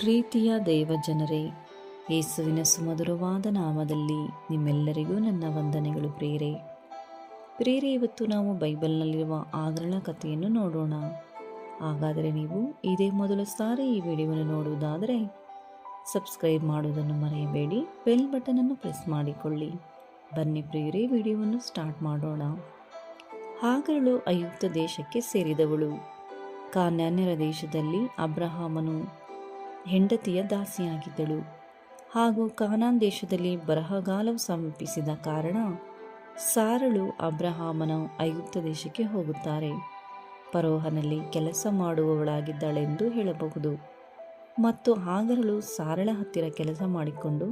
ಪ್ರೀತಿಯ ದೇವಜನರೇ, ಯೇಸುವಿನ ಸುಮಧುರವಾದ ನಾಮದಲ್ಲಿ ನಿಮ್ಮೆಲ್ಲರಿಗೂ ನನ್ನ ವಂದನೆಗಳು ಪ್ರೇರೆ ಪ್ರೇರೆ ಇವತ್ತು ನಾವು ಬೈಬಲ್ನಲ್ಲಿರುವ ಆಗರಣ ಕಥೆಯನ್ನು ನೋಡೋಣ. ಹಾಗಾದರೆ ನೀವು ಇದೇ ಮೊದಲ ಸಾರಿ ಈ ವಿಡಿಯೋವನ್ನು ನೋಡುವುದಾದರೆ, ಸಬ್ಸ್ಕ್ರೈಬ್ ಮಾಡುವುದನ್ನು ಮರೆಯಬೇಡಿ, ಬೆಲ್ ಬಟನನ್ನು ಪ್ರೆಸ್ ಮಾಡಿಕೊಳ್ಳಿ. ಬನ್ನಿ ಪ್ರಿಯರೇ, ವಿಡಿಯೋವನ್ನು ಸ್ಟಾರ್ಟ್ ಮಾಡೋಣ. ಹಾಗರಳು ಅಯುಕ್ತ ದೇಶಕ್ಕೆ ಸೇರಿದವಳು. ಕಾನ್ಯಾನ್ಯರ ದೇಶದಲ್ಲಿ ಅಬ್ರಹಾಮನು ಹೆಂಡತಿಯ ದಾಸಿಯಾಗಿದ್ದಳು. ಹಾಗೂ ಕಾನಾನ್ ದೇಶದಲ್ಲಿ ಬರಹಗಾಲವು ಸಮೀಪಿಸಿದ ಕಾರಣ ಸಾರಳು ಅಬ್ರಹಾಮನ ಐಗುಪ್ತ ದೇಶಕ್ಕೆ ಹೋಗುತ್ತಾರೆ. ಪರೋಹನಲ್ಲಿ ಕೆಲಸ ಮಾಡುವವಳಾಗಿದ್ದಾಳೆಂದು ಹೇಳಬಹುದು. ಮತ್ತು ಹಾಗರಳು ಸಾರಳ ಹತ್ತಿರ ಕೆಲಸ ಮಾಡಿಕೊಂಡು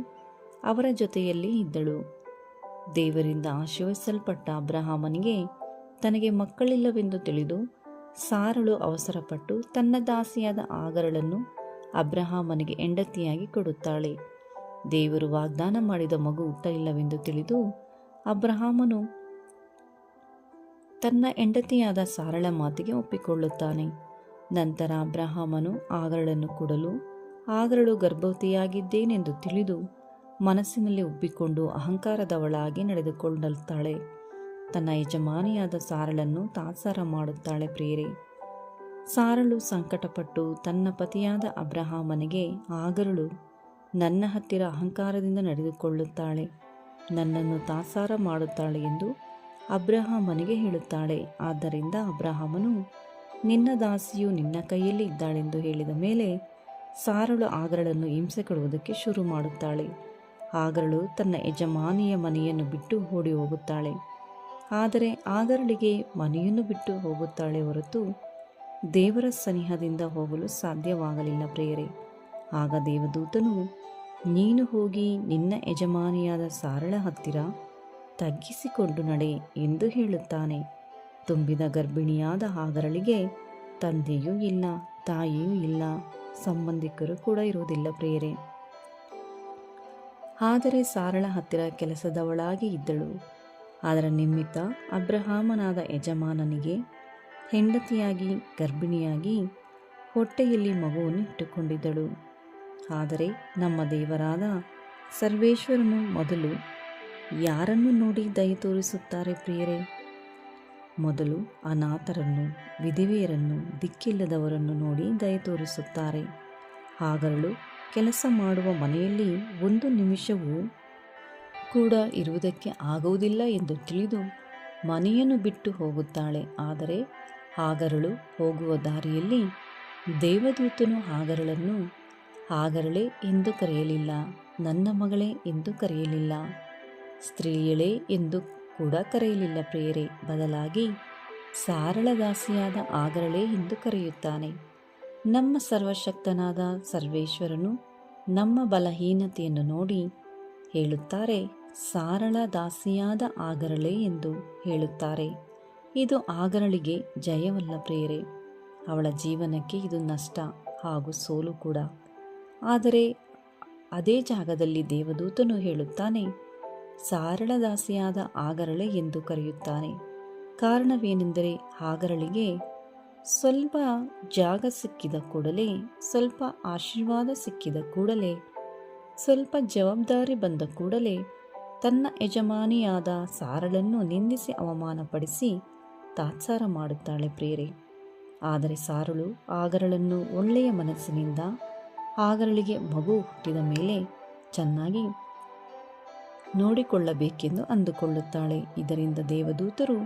ಅವರ ಜೊತೆಯಲ್ಲಿ ಇದ್ದಳು. ದೇವರಿಂದ ಆಶೀರ್ವಿಸಲ್ಪಟ್ಟ ಅಬ್ರಹಾಮನಿಗೆ ತನಗೆ ಮಕ್ಕಳಿಲ್ಲವೆಂದು ತಿಳಿದು ಸಾರಳು ಅವಸರಪಟ್ಟು ತನ್ನ ದಾಸಿಯಾದ ಆಗರಳನ್ನು ಅಬ್ರಹಾಮನಿಗೆ ಹೆಂಡತಿಯಾಗಿ ಕೊಡುತ್ತಾಳೆ. ದೇವರು ವಾಗ್ದಾನ ಮಾಡಿದ ಮಗು ಹುಟ್ಟಲಿಲ್ಲವೆಂದು ತಿಳಿದು ಅಬ್ರಹಾಮನು ತನ್ನ ಹೆಂಡತಿಯಾದ ಸಾರಳ ಮಾತಿಗೆ ಒಪ್ಪಿಕೊಳ್ಳುತ್ತಾನೆ. ನಂತರ ಅಬ್ರಹಾಮನು ಆಗರಳನ್ನು ಕೊಡಲು ಆಗರಳು ಗರ್ಭವತಿಯಾಗಿದ್ದೇನೆಂದು ತಿಳಿದು ಮನಸ್ಸಿನಲ್ಲಿ ಒಪ್ಪಿಕೊಂಡು ಅಹಂಕಾರದವಳಾಗಿ ನಡೆದುಕೊಳ್ಳುತ್ತಾಳೆ ತನ್ನ ಯಜಮಾನಿಯಾದ ಸಾರಳನ್ನು ತಾತ್ಸಾರ ಮಾಡುತ್ತಾಳೆ ಪ್ರಿಯರೇ. ಸಾರಳು ಸಂಕಟಪಟ್ಟು ತನ್ನ ಪತಿಯಾದ ಅಬ್ರಹಾಮನಿಗೆ ಆಗರಳು, ನನ್ನ ಹತ್ತಿರ ಅಹಂಕಾರದಿಂದ ನಡೆದುಕೊಳ್ಳುತ್ತಾಳೆ, ನನ್ನನ್ನು ತಾಸಾರ ಮಾಡುತ್ತಾಳೆ ಎಂದು ಅಬ್ರಹಾಮನಿಗೆ ಹೇಳುತ್ತಾಳೆ. ಆದ್ದರಿಂದ ಅಬ್ರಹಾಮನು, ನಿನ್ನ ದಾಸಿಯು ನಿನ್ನ ಕೈಯಲ್ಲಿ ಇದ್ದಾಳೆಂದು ಹೇಳಿದ ಮೇಲೆ ಸಾರಳು ಆಗರಳನ್ನು ಹಿಂಸೆ ಕೊಡುವುದಕ್ಕೆ ಶುರು ಮಾಡುತ್ತಾಳೆ. ಆಗರಳು ತನ್ನ ಯಜಮಾನಿಯ ಮನೆಯನ್ನು ಬಿಟ್ಟು ಓಡಿ ಹೋಗುತ್ತಾಳೆ. ಆದರೆ ಆಗರಳಿಗೆ ಮನೆಯನ್ನು ಬಿಟ್ಟು ಹೋಗುತ್ತಾಳೆ ಹೊರತು ದೇವರ ಸನಿಹದಿಂದ ಹೋಗಲು ಸಾಧ್ಯವಾಗಲಿಲ್ಲ ಪ್ರೇಯರೆ. ಆಗ ದೇವದೂತನು, ನೀನು ಹೋಗಿ ನಿನ್ನ ಯಜಮಾನಿಯಾದ ಸಾರಳ ಹತ್ತಿರ ತಗ್ಗಿಸಿಕೊಂಡು ನಡೆ ಎಂದು ಹೇಳುತ್ತಾನೆ. ತುಂಬಿದ ಗರ್ಭಿಣಿಯಾದ ಹಾಗರಳಿಗೆ ತಂದೆಯೂ ಇಲ್ಲ, ತಾಯಿಯೂ ಇಲ್ಲ, ಸಂಬಂಧಿಕರು ಕೂಡ ಇರುವುದಿಲ್ಲ ಪ್ರೇಯರೆ. ಆದರೆ ಸಾರಳ ಹತ್ತಿರ ಕೆಲಸದವಳಾಗಿ ಇದ್ದಳು. ಅದರ ನಿಮಿತ್ತ ಅಬ್ರಹಾಮನಾದ ಯಜಮಾನನಿಗೆ ಹೆಂಡತಿಯಾಗಿ, ಗರ್ಭಿಣಿಯಾಗಿ ಹೊಟ್ಟೆಯಲ್ಲಿ ಮಗುವನ್ನು ಇಟ್ಟುಕೊಂಡಿದ್ದಳು. ಆದರೆ ನಮ್ಮ ದೇವರಾದ ಸರ್ವೇಶ್ವರನು ಮೊದಲು ಯಾರನ್ನು ನೋಡಿ ದಯ ತೋರಿಸುತ್ತಾರೆ ಪ್ರಿಯರೇ? ಮೊದಲು ಅನಾಥರನ್ನು, ವಿಧವೆಯರನ್ನು, ದಿಕ್ಕಿಲ್ಲದವರನ್ನು ನೋಡಿ ದಯ ತೋರಿಸುತ್ತಾರೆ. ಹಾಗರಳು ಕೆಲಸ ಮಾಡುವ ಮನೆಯಲ್ಲಿ ಒಂದು ನಿಮಿಷವೂ ಕೂಡ ಇರುವುದಕ್ಕೆ ಆಗುವುದಿಲ್ಲ ಎಂದು ತಿಳಿದು ಮನೆಯನ್ನು ಬಿಟ್ಟು ಹೋಗುತ್ತಾಳೆ. ಆದರೆ ಹಾಗರಳು ಹೋಗುವ ದಾರಿಯಲ್ಲಿ ದೇವದೂತನು ಹಾಗರಳನ್ನು ಹಾಗರಳೆ ಎಂದು ಕರೆಯಲಿಲ್ಲ, ನನ್ನ ಮಗಳೇ ಎಂದು ಕರೆಯಲಿಲ್ಲ, ಸ್ತ್ರೀಯಳೇ ಎಂದು ಕೂಡ ಕರೆಯಲಿಲ್ಲ ಪ್ರೇರೆ ಬದಲಾಗಿ ಸಾರಳ ದಾಸಿಯಾದ ಆಗರಳೆ ಎಂದು ಕರೆಯುತ್ತಾನೆ. ನಮ್ಮ ಸರ್ವಶಕ್ತನಾದ ಸರ್ವೇಶ್ವರನು ನಮ್ಮ ಬಲಹೀನತೆಯನ್ನು ನೋಡಿ ಹೇಳುತ್ತಾರೆ ಸಾರಳ ದಾಸಿಯಾದ ಆಗರಳೆ ಎಂದು ಹೇಳುತ್ತಾರೆ. ಇದು ಆಗರಳಿಗೆ ಜಯವಲ್ಲ ಪ್ರೇರೆ ಅವಳ ಜೀವನಕ್ಕೆ ಇದು ನಷ್ಟ ಹಾಗೂ ಸೋಲು ಕೂಡ. ಆದರೆ ಅದೇ ಜಾಗದಲ್ಲಿ ದೇವದೂತನು ಹೇಳುತ್ತಾನೆ, ಸಾರಳದಾಸಿಯಾದ ಆಗರಳೆ ಎಂದು ಕರೆಯುತ್ತಾನೆ. ಕಾರಣವೇನೆಂದರೆ ಆಗರಳಿಗೆ ಸ್ವಲ್ಪ ಜಾಗ ಸಿಕ್ಕಿದ ಕೂಡಲೇ, ಸ್ವಲ್ಪ ಆಶೀರ್ವಾದ ಸಿಕ್ಕಿದ ಕೂಡಲೇ, ಸ್ವಲ್ಪ ಜವಾಬ್ದಾರಿ ಬಂದ ಕೂಡಲೇ ತನ್ನ ಯಜಮಾನಿಯಾದ ಸಾರಳನ್ನು ನಿಂದಿಸಿ ಅವಮಾನಪಡಿಸಿ ತಾತ್ಸಾರ ಮಾಡುತ್ತಾಳೆ ಪ್ರೇರೆ ಆದರೆ ಸಾರಳು ಆಗರಳನ್ನು ಒಳ್ಳೆಯ ಮನಸ್ಸಿನಿಂದ, ಆಗರಳಿಗೆ ಮಗು ಹುಟ್ಟಿದ ಮೇಲೆ ಚೆನ್ನಾಗಿ ನೋಡಿಕೊಳ್ಳಬೇಕೆಂದು ಅಂದುಕೊಳ್ಳುತ್ತಾಳೆ. ಇದರಿಂದ ದೇವದೂತರು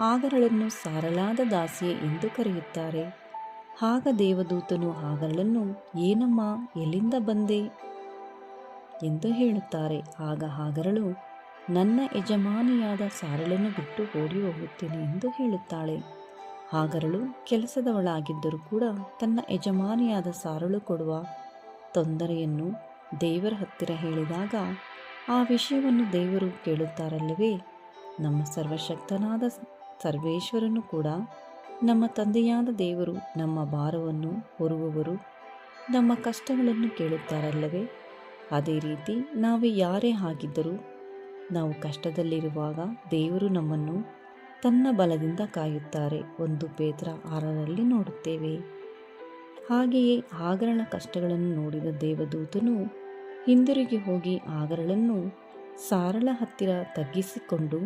ಆಗರಳನ್ನು ಸಾರಳಾದ ದಾಸಿಯೇ ಎಂದು ಕರೆಯುತ್ತಾರೆ. ಆಗ ದೇವದೂತನು ಆಗರಳನ್ನು, ಏನಮ್ಮ ಎಲ್ಲಿಂದ ಬಂದೆ? ಎಂದು ಹೇಳುತ್ತಾರೆ. ಆಗ ಆಗರಳು ನನ್ನ ಯಜಮಾನಿಯಾದ ಸಾರಳನ್ನು ಬಿಟ್ಟು ಓಡಿ ಹೋಗುತ್ತೇನೆ ಎಂದು ಹೇಳುತ್ತಾಳೆ. ಹಾಗರಳು ಕೆಲಸದವಳಾಗಿದ್ದರೂ ಕೂಡ ತನ್ನ ಯಜಮಾನಿಯಾದ ಸಾರಳು ಕೊಡುವ ತೊಂದರೆಯನ್ನು ದೇವರ ಹತ್ತಿರ ಹೇಳಿದಾಗ ಆ ವಿಷಯವನ್ನು ದೇವರು ಕೇಳುತ್ತಾರಲ್ಲವೇ? ನಮ್ಮ ಸರ್ವಶಕ್ತನಾದ ಸರ್ವೇಶ್ವರನು ಕೂಡ ನಮ್ಮ ತಂದೆಯಾದ ದೇವರು ನಮ್ಮ ಭಾರವನ್ನು ಹೊರುವವರು ನಮ್ಮ ಕಷ್ಟಗಳನ್ನು ಕೇಳುತ್ತಾರಲ್ಲವೇ? ಅದೇ ರೀತಿ ನಾವೇ ಯಾರೇ ಆಗಿದ್ದರೂ ನಾವು ಕಷ್ಟದಲ್ಲಿರುವಾಗ ದೇವರು ನಮ್ಮನ್ನು ತನ್ನ ಬಲದಿಂದ ಕಾಯುತ್ತಾರೆ ಒಂದು ಪೇತ್ರ ಆರರಲ್ಲಿ ನೋಡುತ್ತೇವೆ. ಹಾಗೆಯೇ ಆಗರಳ ಕಷ್ಟಗಳನ್ನು ನೋಡಿದ ದೇವದೂತನು ಹಿಂದಿರುಗಿ ಹೋಗಿ ಆಗರಳನ್ನು ಸಾರಳ ಹತ್ತಿರ ತಗ್ಗಿಸಿಕೊಂಡು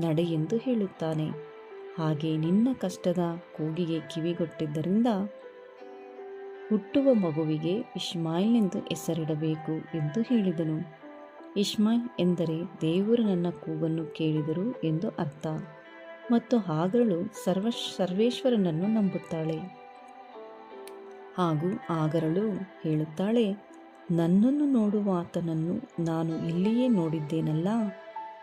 ನಡೆ ಎಂದು ಹೇಳುತ್ತಾನೆ. ಹಾಗೆ ನಿನ್ನ ಕಷ್ಟದ ಕೂಗಿಗೆ ಕಿವಿಗೊಟ್ಟಿದ್ದರಿಂದ ಹುಟ್ಟುವ ಮಗುವಿಗೆ ಇಷ್ಮಾಯಿಲ್ನೆಂದು ಹೆಸರಿಡಬೇಕು ಎಂದು ಹೇಳಿದನು. ಇಷ್ಮಾಯಿಲ್ ಎಂದರೆ ದೇವರು ನನ್ನ ಕೂಗನ್ನು ಕೇಳಿದರು ಎಂದು ಅರ್ಥ. ಮತ್ತು ಆಗರಳು ಸರ್ವ ಸರ್ವೇಶ್ವರನನ್ನು ನಂಬುತ್ತಾಳೆ. ಹಾಗೂ ಆಗರಳು ಹೇಳುತ್ತಾಳೆ, ನನ್ನನ್ನು ನೋಡುವ ಆತನನ್ನು ನಾನು ಇಲ್ಲಿಯೇ ನೋಡಿದ್ದೇನಲ್ಲ?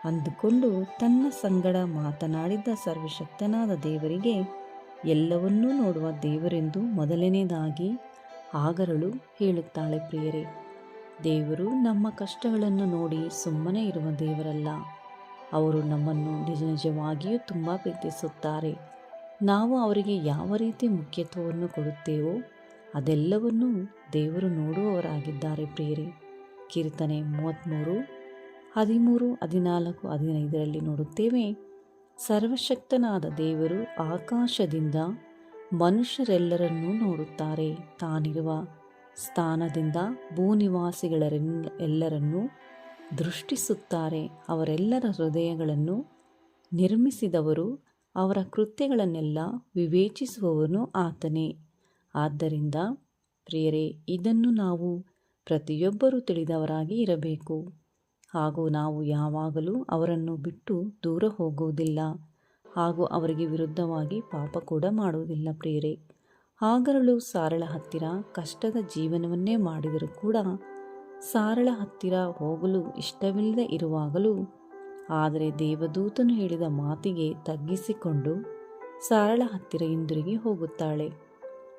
ಅಂದುಕೊಂಡು ತನ್ನ ಸಂಗಡ ಮಾತನಾಡಿದ ಸರ್ವಶಕ್ತನಾದ ದೇವರಿಗೆ, ಎಲ್ಲವನ್ನೂ ನೋಡುವ ದೇವರೆಂದು ಮೊದಲನೇದಾಗಿ ಆಗರಳು ಹೇಳುತ್ತಾಳೆ ಪ್ರಿಯರೇ. ದೇವರು ನಮ್ಮ ಕಷ್ಟಗಳನ್ನು ನೋಡಿ ಸುಮ್ಮನೆ ಇರುವ ದೇವರಲ್ಲ. ಅವರು ನಮ್ಮನ್ನು ನಿಜ ನಿಜವಾಗಿಯೂ ತುಂಬ ಪ್ರೀತಿಸುತ್ತಾರೆ. ನಾವು ಅವರಿಗೆ ಯಾವ ರೀತಿ ಮುಖ್ಯತ್ವವನ್ನು ಕೊಡುತ್ತೇವೋ, ಅದೆಲ್ಲವನ್ನೂ ದೇವರು ನೋಡುವವರಾಗಿದ್ದಾರೆ ಪ್ರಿಯರೇ. ಕೀರ್ತನೆ ಮೂವತ್ತ್ಮೂರು ಹದಿಮೂರು, ಹದಿನಾಲ್ಕು, ಹದಿನೈದರಲ್ಲಿ ನೋಡುತ್ತೇವೆ, ಸರ್ವಶಕ್ತನಾದ ದೇವರು ಆಕಾಶದಿಂದ ಮನುಷ್ಯರೆಲ್ಲರನ್ನೂ ನೋಡುತ್ತಾರೆ. ತಾನಿರುವ ಸ್ಥಾನದಿಂದ ಭೂನಿವಾಸಿಗಳ ಎಲ್ಲರನ್ನೂ ದೃಷ್ಟಿಸುತ್ತಾರೆ. ಅವರೆಲ್ಲರ ಹೃದಯಗಳನ್ನು ನಿರ್ಮಿಸಿದವರು, ಅವರ ಕೃತ್ಯಗಳನ್ನೆಲ್ಲ ವಿವೇಚಿಸುವವನು ಆತನೇ. ಆದ್ದರಿಂದ ಪ್ರಿಯರೇ, ಇದನ್ನು ನಾವು ಪ್ರತಿಯೊಬ್ಬರೂ ತಿಳಿದವರಾಗಿ ಇರಬೇಕು. ಹಾಗೂ ನಾವು ಯಾವಾಗಲೂ ಅವರನ್ನು ಬಿಟ್ಟು ದೂರ ಹೋಗುವುದಿಲ್ಲ. ಹಾಗೂ ಅವರಿಗೆ ವಿರುದ್ಧವಾಗಿ ಪಾಪ ಕೂಡ ಮಾಡುವುದಿಲ್ಲ ಪ್ರಿಯರೇ. ಆಗರಳು ಸಾರಳ ಹತ್ತಿರ ಕಷ್ಟದ ಜೀವನವನ್ನೇ ಮಾಡಿದರೂ ಕೂಡ ಸಾರಳ ಹತ್ತಿರ ಹೋಗಲು ಇಷ್ಟವಿಲ್ಲದೆ ಇರುವಾಗಲೂ, ಆದರೆ ದೇವದೂತನು ಹೇಳಿದ ಮಾತಿಗೆ ತಗ್ಗಿಸಿಕೊಂಡು ಸಾರಳ ಹತ್ತಿರ ಹಿಂದಿರುಗಿ ಹೋಗುತ್ತಾಳೆ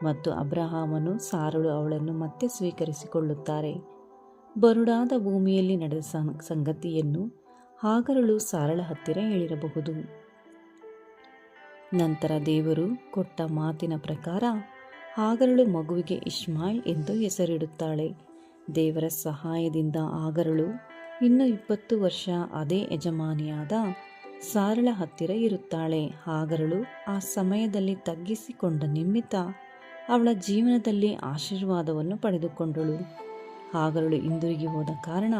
ಮತ್ತು ಅಬ್ರಹಾಮನು ಸಾರಳು ಅವಳನ್ನು ಮತ್ತೆ ಸ್ವೀಕರಿಸಿಕೊಳ್ಳುತ್ತಾರೆ. ಬರುಡಾದ ಭೂಮಿಯಲ್ಲಿ ನಡೆದ ಸಂಗತಿಯನ್ನು ಹಾಗರಳು ಸಾರಳ ಹತ್ತಿರ ಹೇಳಿರಬಹುದು. ನಂತರ ದೇವರು ಕೊಟ್ಟ ಮಾತಿನ ಪ್ರಕಾರ ಆಗರಳು ಮಗುವಿಗೆ ಇಸ್ಮಾಯಿಲ್ ಎಂದು ಹೆಸರಿಡುತ್ತಾಳೆ. ದೇವರ ಸಹಾಯದಿಂದ ಆಗರಳು ಇನ್ನು ಇಪ್ಪತ್ತು ವರ್ಷ ಅದೇ ಯಜಮಾನಿಯಾದ ಸಾರಳ ಹತ್ತಿರ ಇರುತ್ತಾಳೆ. ಆಗರಳು ಆ ಸಮಯದಲ್ಲಿ ತಗ್ಗಿಸಿಕೊಂಡ ನಿಮಿತ್ತ ಅವಳ ಜೀವನದಲ್ಲಿ ಆಶೀರ್ವಾದವನ್ನು ಪಡೆದುಕೊಂಡಳು. ಆಗರಳು ಹಿಂದಿರುಗಿ ಹೋದ ಕಾರಣ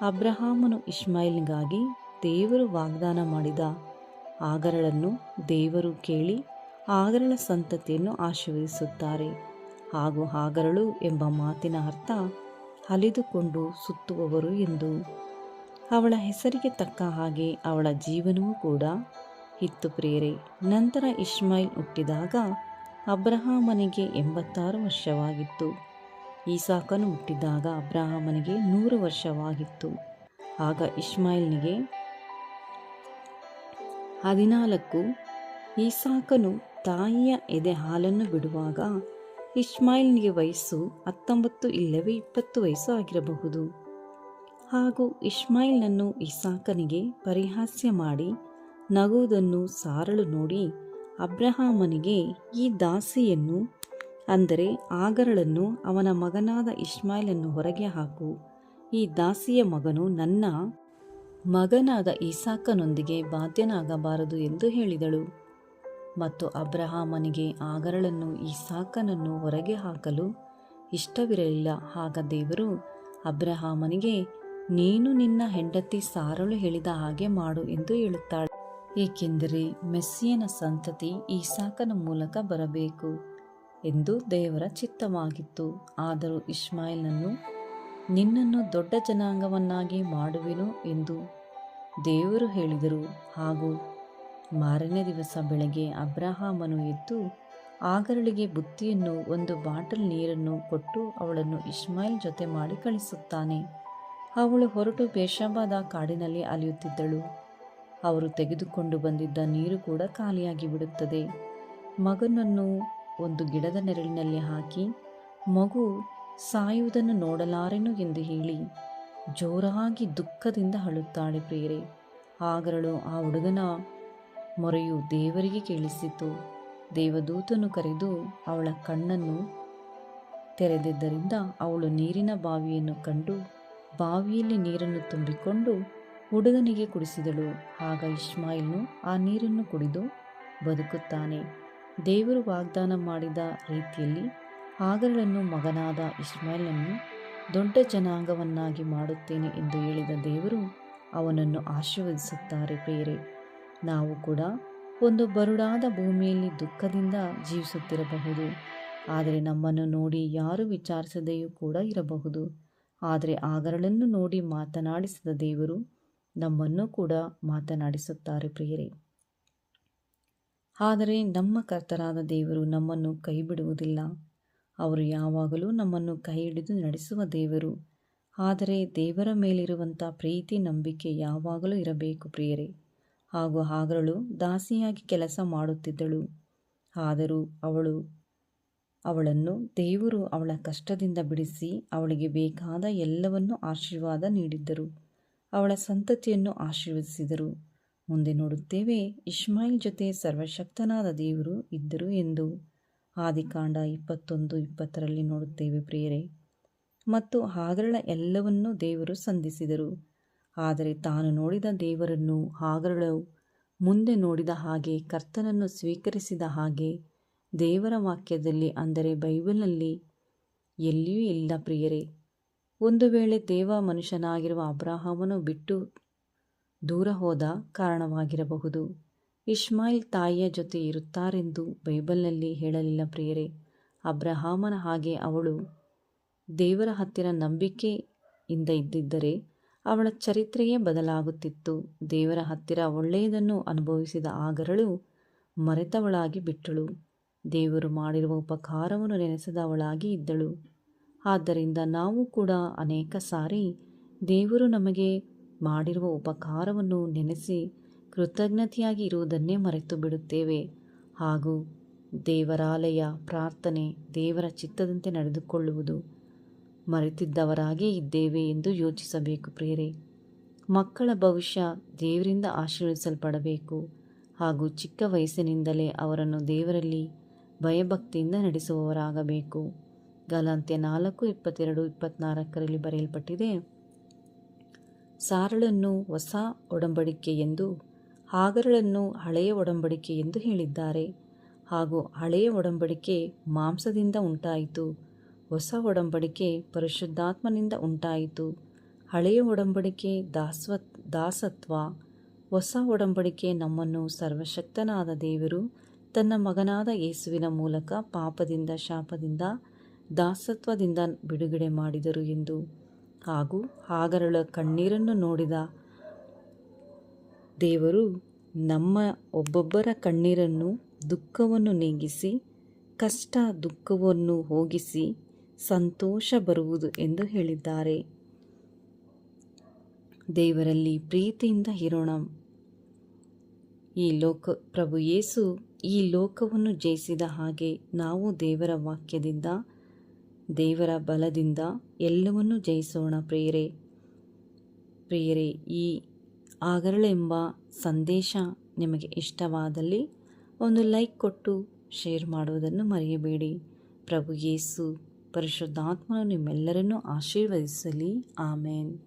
ಅಬ್ರಹಾಮನು ಇಸ್ಮಾಯಿಲ್ಗಾಗಿ ದೇವರು ವಾಗ್ದಾನ ಮಾಡಿದ ಆಗರಳನ್ನು ದೇವರು ಕೇಳಿ ಆಗರಳ ಸಂತತಿಯನ್ನು ಆಶೀರ್ವದಿಸುತ್ತಾರೆ. ಹಾಗೂ ಆಗರಳು ಎಂಬ ಮಾತಿನ ಅರ್ಥ ಅಲಿದುಕೊಂಡು ಸುತ್ತುವವರು ಎಂದು. ಅವಳ ಹೆಸರಿಗೆ ತಕ್ಕ ಹಾಗೆ ಅವಳ ಜೀವನವೂ ಕೂಡ. ಇತ್ತು ಪ್ರೇರೆ ನಂತರ ಇಸ್ಮಾಯಿಲ್ ಹುಟ್ಟಿದಾಗ ಅಬ್ರಹಾಮನಿಗೆ ಎಂಬತ್ತಾರು ವರ್ಷವಾಗಿತ್ತು. ಈಸಾಕನು ಹುಟ್ಟಿದಾಗ ಅಬ್ರಹಾಮನಿಗೆ ನೂರು ವರ್ಷವಾಗಿತ್ತು. ಆಗ ಇಸ್ಮಾಯಿಲ್ನಿಗೆ ಹದಿನಾಲ್ಕು. ಈಸಾಕನು ತಾಯಿಯ ಎದೆ ಹಾಲನ್ನು ಬಿಡುವಾಗ ಇಸ್ಮಾಯಿಲ್ನಿಗೆ ವಯಸ್ಸು ಹತ್ತೊಂಬತ್ತು ಇಲ್ಲವೇ ಇಪ್ಪತ್ತು ವಯಸ್ಸು ಆಗಿರಬಹುದು. ಹಾಗೂ ಇಸ್ಮಾಯಿಲ್ನನ್ನು ಇಸಾಕನಿಗೆ ಪರಿಹಾಸ್ಯ ಮಾಡಿ ನಗುವುದನ್ನು ಸಾರಳು ನೋಡಿ ಅಬ್ರಹಾಮನಿಗೆ ಈ ದಾಸಿಯನ್ನು, ಅಂದರೆ ಆಗರಳನ್ನು, ಅವನ ಮಗನಾದ ಇಸ್ಮಾಯಿಲನ್ನು ಹೊರಗೆ ಹಾಕು. ಈ ದಾಸಿಯ ಮಗನು ನನ್ನ ಮಗನಾದ ಇಸಾಕನೊಂದಿಗೆ ಬಾಧ್ಯನಾಗಬಾರದು ಎಂದು ಹೇಳಿದಳು. ಮತ್ತು ಅಬ್ರಹಾಮನಿಗೆ ಆಗರಳನ್ನು ಈಸಾಕನನ್ನು ಹೊರಗೆ ಹಾಕಲು ಇಷ್ಟವಿರಲಿಲ್ಲ. ಆಗ ದೇವರು ಅಬ್ರಹಾಮನಿಗೆ, ನೀನು ನಿನ್ನ ಹೆಂಡತಿ ಸಾರಳು ಹೇಳಿದ ಹಾಗೆ ಮಾಡು ಎಂದು ಹೇಳುತ್ತಾಳೆ. ಏಕೆಂದರೆ ಮೆಸ್ಸಿಯನ ಸಂತತಿ ಈಸಾಕನ ಮೂಲಕ ಬರಬೇಕು ಎಂದು ದೇವರ ಚಿತ್ತವಾಗಿತ್ತು. ಆದರೂ ಇಸ್ಮಾಯಿಲ್ನನ್ನು ನಿನ್ನನ್ನು ದೊಡ್ಡ ಜನಾಂಗವನ್ನಾಗಿ ಮಾಡುವೆನು ಎಂದು ದೇವರು ಹೇಳಿದರು. ಹಾಗೂ ಮಾರನೇ ದಿವಸ ಬೆಳಗ್ಗೆ ಅಬ್ರಹಾಮನು ಎದ್ದು ಆಗರಳಿಗೆ ಬುತ್ತಿಯನ್ನು, ಒಂದು ಬಾಟಲ್ ನೀರನ್ನು ಕೊಟ್ಟು ಅವಳನ್ನು ಇಸ್ಮಾಯಿಲ್ ಜೊತೆ ಮಾಡಿ ಕಳಿಸುತ್ತಾನೆ. ಅವಳು ಹೊರಟು ಬೇಷಾಬಾದ ಕಾಡಿನಲ್ಲಿ ಅಲಿಯುತ್ತಿದ್ದಳು. ಅವರು ತೆಗೆದುಕೊಂಡು ಬಂದಿದ್ದ ನೀರು ಕೂಡ ಖಾಲಿಯಾಗಿ ಬಿಡುತ್ತದೆ. ಮಗನನ್ನು ಒಂದು ಗಿಡದ ನೆರಳಿನಲ್ಲಿ ಹಾಕಿ, ಮಗು ಸಾಯುವುದನ್ನು ನೋಡಲಾರೆನು ಎಂದು ಹೇಳಿ ಜೋರಾಗಿ ದುಃಖದಿಂದ ಅಳುತ್ತಾಳೆ ಪ್ರೇರೆ ಆಗರಳು ಆ ಹುಡುಗನ ಮೊರೆಯು ದೇವರಿಗೆ ಕೇಳಿಸಿತು. ದೇವದೂತನು ಕರೆದು ಅವಳ ಕಣ್ಣನ್ನು ತೆರೆದಿದ್ದರಿಂದ ಅವಳು ನೀರಿನ ಬಾವಿಯನ್ನು ಕಂಡು ಬಾವಿಯಲ್ಲಿ ನೀರನ್ನು ತುಂಬಿಕೊಂಡು ಹುಡುಗನಿಗೆ ಕುಡಿಸಿದಳು. ಆಗ ಇಸ್ಮಾಯಿಲ್ನು ಆ ನೀರನ್ನು ಕುಡಿದು ಬದುಕುತ್ತಾನೆ. ದೇವರು ವಾಗ್ದಾನ ಮಾಡಿದ ರೀತಿಯಲ್ಲಿ ಹಾಗರಳನ್ನು ಮಗನಾದ ಇಸ್ಮಾಯಿಲನ್ನು ದೊಡ್ಡ ಜನಾಂಗವನ್ನಾಗಿ ಮಾಡುತ್ತೇನೆ ಎಂದು ಹೇಳಿದ ದೇವರು ಅವನನ್ನು ಆಶೀರ್ವದಿಸುತ್ತಾರೆ ಪ್ರೇರೆ ನಾವು ಕೂಡ ಒಂದು ಬರುಡಾದ ಭೂಮಿಯಲ್ಲಿ ದುಃಖದಿಂದ ಜೀವಿಸುತ್ತಿರಬಹುದು. ಆದರೆ ನಮ್ಮನ್ನು ನೋಡಿ ಯಾರು ವಿಚಾರಿಸದೆಯೂ ಕೂಡ ಇರಬಹುದು. ಆದರೆ ಆಗರಳನ್ನು ನೋಡಿ ಮಾತನಾಡಿಸಿದ ದೇವರು ನಮ್ಮನ್ನು ಕೂಡ ಮಾತನಾಡಿಸುತ್ತಾರೆ ಪ್ರಿಯರೇ. ಆದರೆ ನಮ್ಮ ಕರ್ತರಾದ ದೇವರು ನಮ್ಮನ್ನು ಕೈ ಬಿಡುವುದಿಲ್ಲ ಅವರು ಯಾವಾಗಲೂ ನಮ್ಮನ್ನು ಕೈ ಹಿಡಿದು ನಡೆಸುವ ದೇವರು. ಆದರೆ ದೇವರ ಮೇಲಿರುವಂಥ ಪ್ರೀತಿ, ನಂಬಿಕೆ ಯಾವಾಗಲೂ ಇರಬೇಕು ಪ್ರಿಯರೇ. ಹಾಗೂ ಹಾಗರಳು ದಾಸಿಯಾಗಿ ಕೆಲಸ ಮಾಡುತ್ತಿದ್ದಳು. ಆದರೂ ಅವಳು, ಅವಳನ್ನು ದೇವರು ಅವಳ ಕಷ್ಟದಿಂದ ಬಿಡಿಸಿ ಅವಳಿಗೆ ಬೇಕಾದ ಎಲ್ಲವನ್ನೂ ಆಶೀರ್ವಾದ ನೀಡಿದ್ದರು. ಅವಳ ಸಂತತಿಯನ್ನು ಆಶೀರ್ವದಿಸಿದರು. ಮುಂದೆ ನೋಡುತ್ತೇವೆ ಇಸ್ಮಾಯಿಲ್ ಜೊತೆ ಸರ್ವಶಕ್ತನಾದ ದೇವರು ಇದ್ದರು ಎಂದು. ಆದಿಕಾಂಡ ಇಪ್ಪತ್ತೊಂದು, ಇಪ್ಪತ್ತರಲ್ಲಿ ನೋಡುತ್ತೇವೆ ಪ್ರಿಯರೇ. ಮತ್ತು ಹಾಗರಳ ಎಲ್ಲವನ್ನೂ ದೇವರು ಸಂಧಿಸಿದರು. ಆದರೆ ತಾನು ನೋಡಿದ ದೇವರನ್ನು ಹಾಗರಳು ಮುಂದೆ ನೋಡಿದ ಹಾಗೆ, ಕರ್ತನನ್ನು ಸ್ವೀಕರಿಸಿದ ಹಾಗೆ, ದೇವರ ವಾಕ್ಯದಲ್ಲಿ, ಅಂದರೆ ಬೈಬಲ್ನಲ್ಲಿ, ಎಲ್ಲಿಯೂ ಇಲ್ಲ ಪ್ರಿಯರೇ. ಒಂದು ವೇಳೆ ದೇವ ಮನುಷ್ಯನಾಗಿರುವ ಅಬ್ರಾಹಮನು ಬಿಟ್ಟು ದೂರ ಹೋದ ಕಾರಣವಾಗಿರಬಹುದು. ಇಸ್ಮಾಯಿಲ್ ತಾಯಿಯ ಜೊತೆ ಇರುತ್ತಾರೆಂದು ಬೈಬಲ್ನಲ್ಲಿ ಹೇಳಲಿಲ್ಲ ಪ್ರಿಯರೇ. ಅಬ್ರಹಾಮನ ಹಾಗೆ ಅವಳು ದೇವರ ಹತ್ತಿರ ನಂಬಿಕೆಯಿಂದ ಇದ್ದಿದ್ದರೆ ಅವಳ ಚರಿತ್ರೆಯೇ ಬದಲಾಗುತ್ತಿತ್ತು. ದೇವರ ಹತ್ತಿರ ಒಳ್ಳೆಯದನ್ನು ಅನುಭವಿಸಿದ ಆಗರಳು ಮರೆತವಳಾಗಿ ಬಿಟ್ಟಳು. ದೇವರು ಮಾಡಿರುವ ಉಪಕಾರವನ್ನು ನೆನೆಸದವಳಾಗಿ ಇದ್ದಳು. ಆದ್ದರಿಂದ ನಾವು ಕೂಡ ಅನೇಕ ಸಾರಿ ದೇವರು ನಮಗೆ ಮಾಡಿರುವ ಉಪಕಾರವನ್ನು ನೆನೆಸಿ ಕೃತಜ್ಞತೆಯಾಗಿ ಇರುವುದನ್ನೇ ಮರೆತು ಬಿಡುತ್ತೇವೆ ಹಾಗೂ ದೇವರಾಲಯ ಪ್ರಾರ್ಥನೆ ದೇವರ ಚಿತ್ತದಂತೆ ನಡೆದುಕೊಳ್ಳುವುದು ಮರೆತಿದ್ದವರಾಗೇ ಇದ್ದೇವೆ ಎಂದು ಯೋಚಿಸಬೇಕು ಪ್ರೇರೆ ಮಕ್ಕಳ ಭವಿಷ್ಯ ದೇವರಿಂದ ಆಶೀರ್ವದಿಸಲ್ಪಡಬೇಕು ಹಾಗೂ ಚಿಕ್ಕ ವಯಸ್ಸಿನಿಂದಲೇ ಅವರನ್ನು ದೇವರಲ್ಲಿ ಭಯಭಕ್ತಿಯಿಂದ ನಡೆಸುವವರಾಗಬೇಕು. ಗಲಾಂತ್ಯ ನಾಲ್ಕು ಇಪ್ಪತ್ತೆರಡು ಇಪ್ಪತ್ನಾಲ್ಕರಲ್ಲಿ ಬರೆಯಲ್ಪಟ್ಟಿದೆ, ಸಾರಳನ್ನು ಹೊಸ ಒಡಂಬಡಿಕೆ ಎಂದು ಹಾಗರಳನ್ನು ಹಳೆಯ ಒಡಂಬಡಿಕೆ ಎಂದು ಹೇಳಿದ್ದಾರೆ. ಹಾಗೂ ಹಳೆಯ ಒಡಂಬಡಿಕೆ ಮಾಂಸದಿಂದ ಉಂಟಾಯಿತು. ಹೊಸ ಒಡಂಬಡಿಕೆ ಪರಿಶುದ್ಧಾತ್ಮನಿಂದ ಉಂಟಾಯಿತು. ಹಳೆಯ ಒಡಂಬಡಿಕೆ ದಾಸ್ವ ದಾಸತ್ವ, ಹೊಸ ಒಡಂಬಡಿಕೆ ನಮ್ಮನ್ನು ಸರ್ವಶಕ್ತನಾದ ದೇವರು, ತನ್ನ ಮಗನಾದ ಯೇಸುವಿನ ಮೂಲಕ ಪಾಪದಿಂದ, ಶಾಪದಿಂದ, ದಾಸತ್ವದಿಂದ ಬಿಡುಗಡೆ ಮಾಡಿದರು ಎಂದು. ಹಾಗೂ ಹಾಗರಳ ಕಣ್ಣೀರನ್ನು ನೋಡಿದ ದೇವರು ನಮ್ಮ ಒಬ್ಬೊಬ್ಬರ ಕಣ್ಣೀರನ್ನು ದುಃಖವನ್ನು ನೀಗಿಸಿ, ಕಷ್ಟ ದುಃಖವನ್ನು ಹೋಗಿಸಿ ಸಂತೋಷ ಬರುವುದು ಎಂದು ಹೇಳಿದ್ದಾರೆ. ದೇವರಲ್ಲಿ ಪ್ರೀತಿಯಿಂದ ಇರೋಣ. ಈ ಲೋಕ, ಪ್ರಭು ಯೇಸು ಈ ಲೋಕವನ್ನು ಜಯಿಸಿದ ಹಾಗೆ ನಾವು ದೇವರ ವಾಕ್ಯದಿಂದ, ದೇವರ ಬಲದಿಂದ ಎಲ್ಲವನ್ನೂ ಜಯಿಸೋಣ ಪ್ರಿಯರೇ. ಪ್ರಿಯರೇ, ಈ ಆಗರಳೆಂಬ ಸಂದೇಶ ನಿಮಗೆ ಇಷ್ಟವಾದಲ್ಲಿ ಒಂದು ಲೈಕ್ ಕೊಟ್ಟು ಶೇರ್ ಮಾಡುವುದನ್ನು ಮರೆಯಬೇಡಿ. ಪ್ರಭು ಯೇಸು ಪರಿಶುದ್ಧಾತ್ಮನು ನಿಮ್ಮೆಲ್ಲರನ್ನೂ ಆಶೀರ್ವದಿಸಲಿ. ಆಮೇನ್.